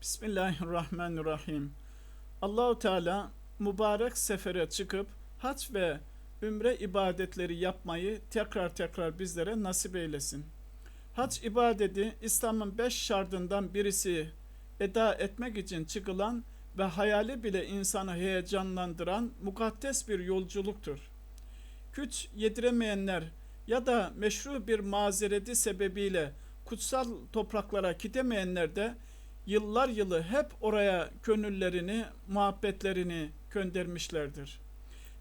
Bismillahirrahmanirrahim. Allahu Teala mübarek sefere çıkıp hac ve ümre ibadetleri yapmayı tekrar tekrar bizlere nasip eylesin. Hac ibadeti İslam'ın beş şardından birisi eda etmek için çıkılan ve hayali bile insanı heyecanlandıran mukaddes bir yolculuktur. Güç yediremeyenler ya da meşru bir mazereti sebebiyle kutsal topraklara gidemeyenler de yıllar yılı hep oraya gönüllerini, muhabbetlerini göndermişlerdir.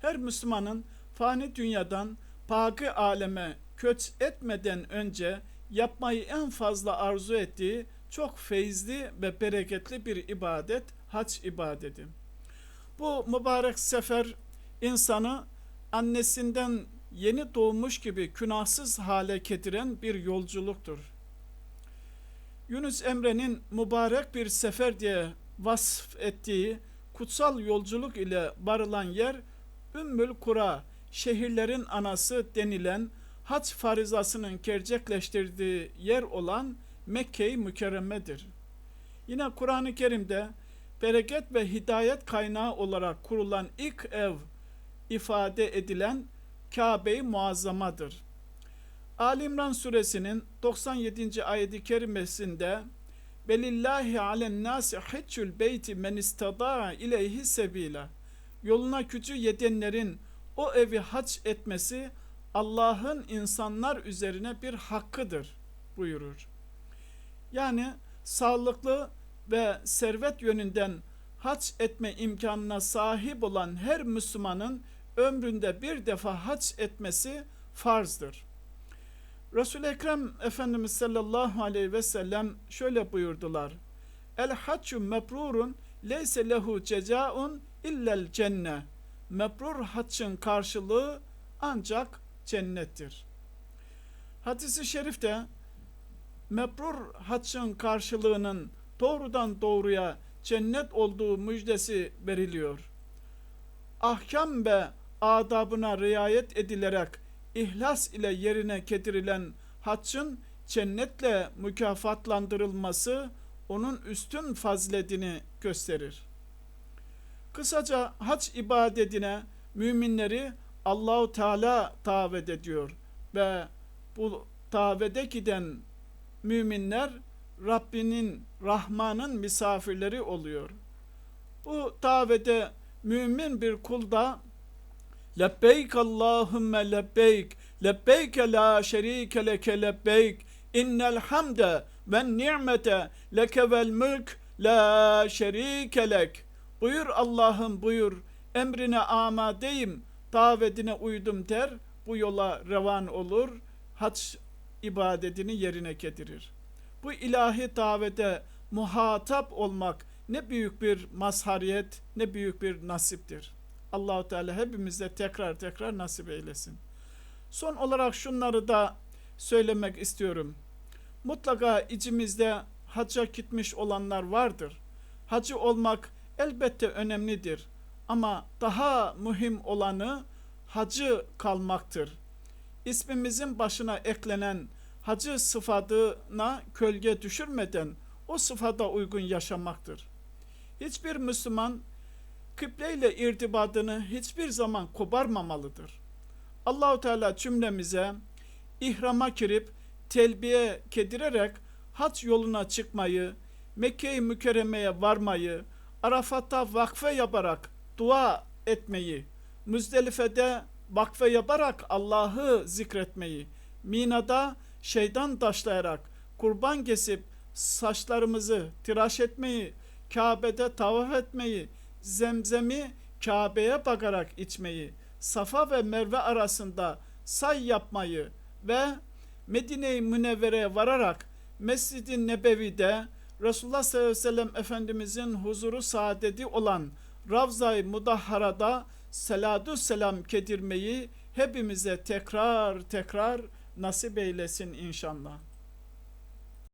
Her Müslümanın fani dünyadan paki aleme köç etmeden önce yapmayı en fazla arzu ettiği çok feyizli ve bereketli bir ibadet hac ibadeti. Bu mübarek sefer insanı annesinden yeni doğmuş gibi günahsız hale getiren bir yolculuktur. Yunus Emre'nin mübarek bir sefer diye vasf ettiği kutsal yolculuk ile varılan yer Ümmül Kura, şehirlerin anası denilen hac farizasının gerçekleştirdiği yer olan Mekke-i Mükerreme'dir. Yine Kur'an-ı Kerim'de bereket ve hidayet kaynağı olarak kurulan ilk ev ifade edilen Kabe-i Muazzamadır. Ali İmran suresinin 97. ayeti kerimesinde Belillahi alen nasi hiccül beyti men istada'a ileyhi sebila yoluna gücü yetenlerin o evi hac etmesi Allah'ın insanlar üzerine bir hakkıdır buyurur. Yani sağlıklı ve servet yönünden hac etme imkanına sahip olan her Müslümanın ömründe bir defa hac etmesi farzdır. Resul-i Ekrem Efendimiz sallallahu aleyhi ve sellem şöyle buyurdular. El haccu mebrurun leyse lehu cezaun illel cenne. Mebrur haccın karşılığı ancak cennettir. Hadisi şerifte mebrur haccın karşılığının doğrudan doğruya cennet olduğu müjdesi veriliyor. Ahkam ve adabına riayet edilerek ihlas ile yerine getirilen haccın cennetle mükafatlandırılması onun üstün faziletini gösterir. Kısaca hac ibadetine müminleri Allahu Teala davet ediyor ve bu davete giden müminler Rabbinin, Rahman'ın misafirleri oluyor. Bu davete mümin bir kul da Lebbeyk Allahümme lebbeyk lebbeyke la şerike leke lebbeyk innel hamde ve ni'mete leke vel mülk la şerike lek buyur Allah'ım buyur emrine amadeyim davetine uydum der bu yola revan olur hac ibadetini yerine getirir. Bu ilahi davete muhatap olmak ne büyük bir mazhariyet ne büyük bir nasiptir. Allahu Teala hepimize tekrar tekrar nasip eylesin. Son olarak şunları da söylemek istiyorum. Mutlaka içimizde hacca gitmiş olanlar vardır. Hacı olmak elbette önemlidir. Ama daha mühim olanı hacı kalmaktır. İsmimizin başına eklenen hacı sıfatına kölge düşürmeden o sıfata uygun yaşamaktır. Hiçbir Müslüman kıble ile irtibatını hiçbir zaman koparmamalıdır. Allahu Teala cümlemize ihrama girip telbiye kedirerek hac yoluna çıkmayı, Mekke-i Mükerreme'ye varmayı, Arafat'ta vakfe yaparak dua etmeyi, Müzdelife'de vakfe yaparak Allah'ı zikretmeyi, Mina'da şeytan taşlayarak kurban kesip saçlarımızı tıraş etmeyi, Kabe'de tavaf etmeyi, zemzemi Kabe'ye bakarak içmeyi, Safa ve Merve arasında say yapmayı ve Medine-i Münevvere'ye vararak Mescid-i Nebevi'de Resulullah sallallahu aleyhi ve sellem Efendimizin huzuru saadeti olan Ravza-i Mudahhara'da selatü selam kedirmeyi hepimize tekrar tekrar nasip eylesin inşallah.